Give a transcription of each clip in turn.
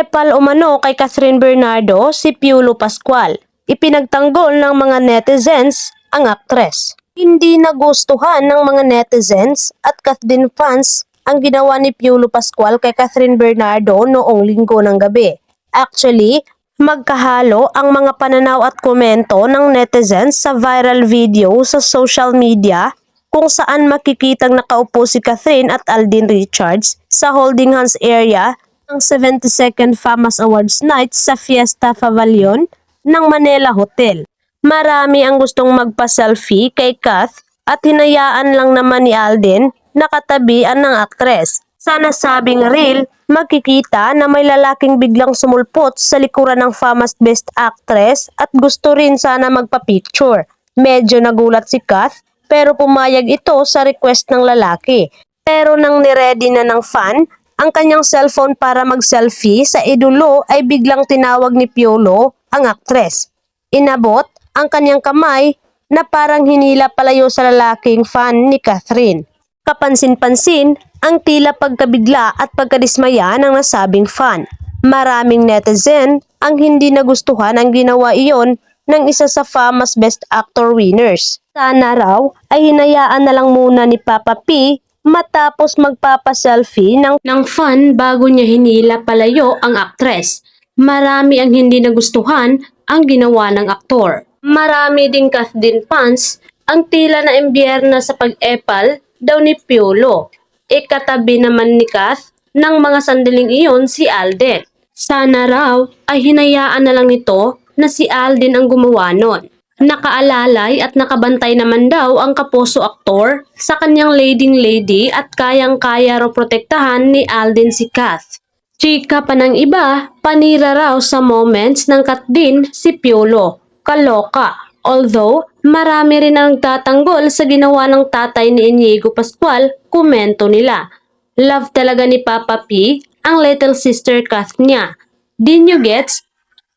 Nag-epal umano kay Catherine Bernardo si Piolo Pascual. Ipinagtanggol ng mga netizens ang aktres. Hindi nagustuhan ng mga netizens at Kathleen fans ang ginawa ni Piolo Pascual kay Catherine Bernardo noong linggo ng gabi. Actually, magkahalo ang mga pananaw at komento ng netizens sa viral video sa social media kung saan makikitang nakaupo si Catherine at Aldin Richards sa holding hands area ng 72nd FAMAS Awards Night sa Fiesta Pavilion ng Manila Hotel. Marami ang gustong magpa-selfie kay Kath at hinayaan lang naman ni Alden nakatabian ng aktres. Sa nasabing reel, makikita na may lalaking biglang sumulpot sa likuran ng FAMAS Best Actress at gusto rin sana magpa-picture. Medyo nagulat si Kath pero pumayag ito sa request ng lalaki. Pero nang niready na ng fan, ang kanyang cellphone para mag-selfie sa idolo ay biglang tinawag ni Piolo ang aktres. Inabot ang kanyang kamay na parang hinila palayo sa lalaking fan ni Catherine. Kapansin-pansin ang tila pagkabigla at pagkadismaya ng nasabing fan. Maraming netizen ang hindi nagustuhan ang ginawa iyon ng isa sa famous Best Actor winners. Sana raw ay hinayaan na lang muna ni Papa P matapos magpapa-selfie ng, ng fan bago niya hinila palayo ang aktres. Marami ang hindi nagustuhan ang ginawa ng aktor. Marami ding Kath din fans ang tila na emberna sa pag-epal daw ni Piolo. Ikatabi naman ni Kath ng mga sandaling iyon si Alden. Sana raw ay hinayaan na lang nito na si Alden ang gumawa nun. Nakaalalay at nakabantay naman daw ang kaposo aktor sa kanyang leading lady at kayang-kaya raw protektahan ni Alden si Kath. Chika pa ng iba, panira raw sa moments ng kat din si Piolo. Kaloka. Although, marami rin ang tatanggol sa ginawa ng tatay ni Inigo Pascual, komento nila. Love talaga ni Papa P ang little sister Kath niya. Di nyo gets?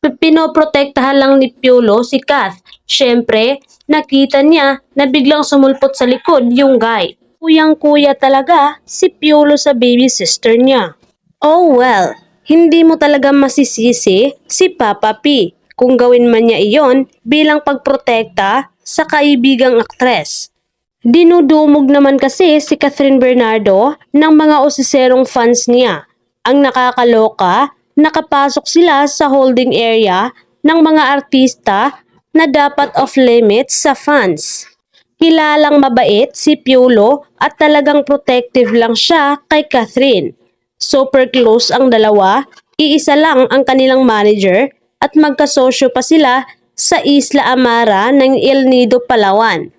Pinoprotektahan lang ni Piolo si Kath. Siyempre, nakita niya na biglang sumulpot sa likod yung guy. Kuyang-kuya talaga si Piolo sa baby sister niya. Oh well, hindi mo talaga masisisi si Papa P kung gawin man niya iyon bilang pagprotekta sa kaibigang aktres. Dinudumog naman kasi si Catherine Bernardo ng mga osiserong fans niya. Ang nakakaloka, nakapasok sila sa holding area ng mga artista na dapat off limits sa fans. Kilalang mabait si Piolo at talagang protective lang siya kay Catherine. Super close ang dalawa, iisa lang ang kanilang manager at magkasosyo pa sila sa Isla Amara ng El Nido, Palawan.